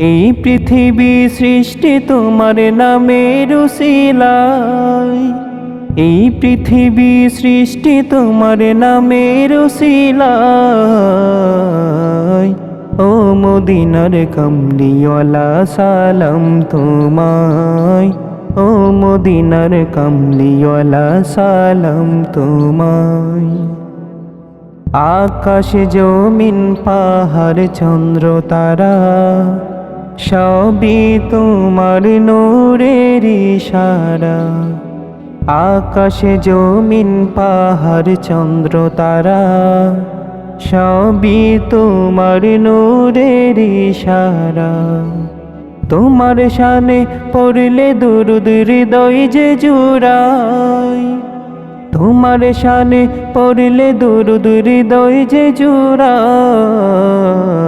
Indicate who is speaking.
Speaker 1: এই পৃথিবী সৃষ্টি তোমার নামের উসিলায়। এই পৃথিবী সৃষ্টি তোমার নামের উসিলায়। ও মদিনার কমলিওয়ালা, সালাম তোমায়। ও মদিনার কমলিওয়ালা, সালাম তোমায়। আকাশ জমিন, পাহাড়, চন্দ্র, তারা। সবই তোমার নূরের ইশারা। আকাশ জমিন, পাহাড়, চন্দ্র, তারা। সবই তোমার নূরের ইশারা। তোমার শানে পড়লে দুরুদ, হৃদয় যে জুড়ায়। তোমার শানে পড়লে দুরুদ, হৃদয় যে জুড়ায়। ও